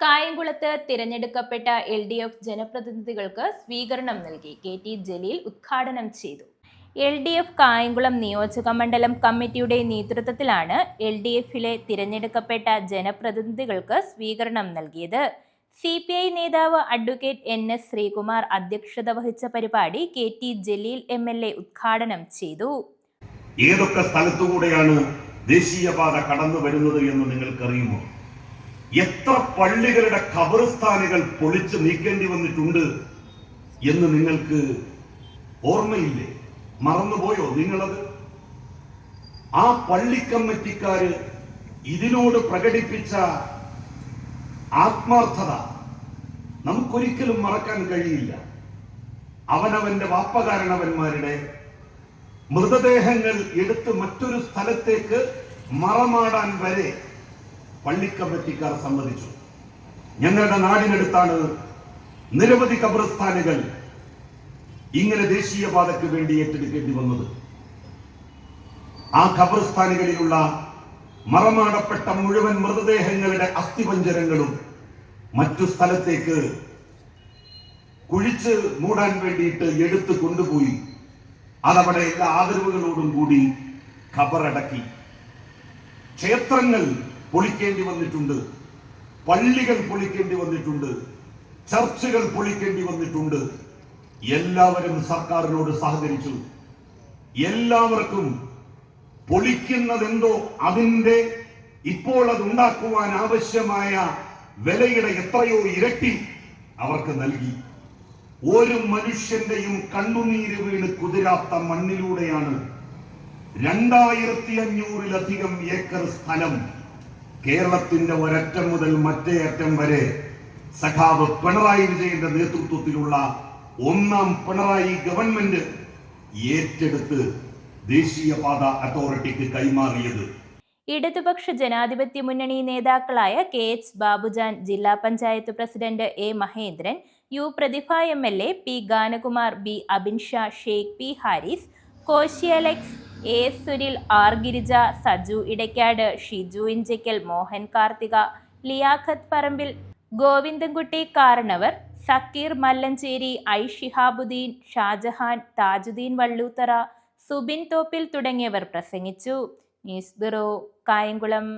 കായംകുളത്ത് തിരഞ്ഞെടുക്കപ്പെട്ട L D F ജനപ്രതിനിധികൾക്ക് സ്വീകരണം നൽകി. കെ ടി ജലീൽ ഉദ്ഘാടനം ചെയ്തു. എൽ ഡി എഫ് കായംകുളം നിയോജക മണ്ഡലം കമ്മിറ്റിയുടെ നേതൃത്വത്തിലാണ് എൽ ഡി എഫിലെ തിരഞ്ഞെടുക്കപ്പെട്ട ജനപ്രതിനിധികൾക്ക് സ്വീകരണം നൽകിയത്. സി പി ഐ നേതാവ് അഡ്വക്കേറ്റ് എൻ എസ് ശ്രീകുമാർ അധ്യക്ഷത വഹിച്ച പരിപാടി K T Jaleel M L A ഉദ്ഘാടനം ചെയ്തു. ഏതൊക്കെ സ്ഥലത്തുകൂടെയാണ് ദേശീയപാത കടന്നു വരുന്നത് എന്ന് നിങ്ങൾക്കറിയുമോ? എത്ര പള്ളികളുടെ ഖബർസ്ഥാനുകൾ പൊളിച്ച് നീക്കേണ്ടി വന്നിട്ടുണ്ട് എന്ന് നിങ്ങൾക്ക് ഓർമ്മയില്ലേ? മറന്നുപോയോ നിങ്ങളത്? ആ പള്ളി കമ്മിറ്റിക്കാര് ഇതിനോട് പ്രകടിപ്പിച്ച ആത്മാർത്ഥത നമുക്കൊരിക്കലും മറക്കാൻ കഴിയില്ല. അവനവന്റെ വാപ്പകാരണവന്മാരുടെ മൃതദേഹങ്ങൾ എടുത്ത് മറ്റൊരു സ്ഥലത്തേക്ക് മറമാടാൻ വരെ പള്ളിക്കമ്മിറ്റിക്കാർ സമ്മതിച്ചു. ഞങ്ങളുടെ നാടിനടുത്താണ് നിരവധി കബ്രസ്ഥാനുകൾ ഇങ്ങനെ ദേശീയപാതയ്ക്ക് വേണ്ടി ഏറ്റെടുക്കേണ്ടി വന്നത്. ആ ഖബർസ്ഥാനുകളിലുള്ള മറമാടപ്പെട്ട മുഴുവൻ മൃതദേഹങ്ങളുടെ അസ്ഥിപഞ്ചരങ്ങളും മറ്റു സ്ഥലത്തേക്ക് കുഴിച്ച് മൂടാൻ വേണ്ടിയിട്ട് എടുത്തു കൊണ്ടുപോയി. അതവിടെ എല്ലാ ആദരവുകളോടും കൂടി ഖബറടക്കി ക്ഷേത്രങ്ങൾ പൊളിക്കേണ്ടി വന്നിട്ടുണ്ട്. പള്ളികൾ പൊളിക്കേണ്ടി വന്നിട്ടുണ്ട്. ചർച്ചുകൾ പൊളിക്കേണ്ടി വന്നിട്ടുണ്ട്. എല്ലാവരും സർക്കാരിനോട് സഹകരിച്ചു. എല്ലാവർക്കും പൊളിക്കുന്നതെന്തോ അതിന്റെ ഇപ്പോൾ അത് ഉണ്ടാക്കുവാൻ ആവശ്യമായ വിലയുടെ എത്രയോ ഇരട്ടി അവർക്ക് നൽകി. ഒരു മനുഷ്യന്റെയും കണ്ണുനീര് വീണ് കുതിരാത്ത മണ്ണിലൂടെയാണ് രണ്ടായിരത്തി അഞ്ഞൂറിലധികം ഏക്കർ സ്ഥലം കേരളത്തിന്റെ ഒരറ്റം മുതൽ മറ്റേ അറ്റം വരെ സഖാവ് പിണറായി വിജയന്റെ നേതൃത്വത്തിലുള്ള ഒന്നാം പിണറായി ഗവൺമെന്റ് ഏറ്റെടുത്ത് ദേശീയപാത അതോറിറ്റിക്ക് കൈമാറിയത്. ഇടതുപക്ഷ ജനാധിപത്യ മുന്നണി നേതാക്കളായ കെ എച്ച് ബാബുജാൻ ജില്ലാ panchayat president A Mahendran U Prathibha M L A P Ganakumar B Abinsha Shaikh P Haris Koshy Alex A Sunil R Girija Saju Edakkad Shiju Inchakkal Mohan Karthika Liyakath Parambil Govindankutty Karanavar Sakkeer Mallancheri I Shihabuddin Shajahan Thajudheen Valluthara Subin Thoppil തുടങ്ങിയവർ പ്രസംഗിച്ചു. News bureau Kayamkulam.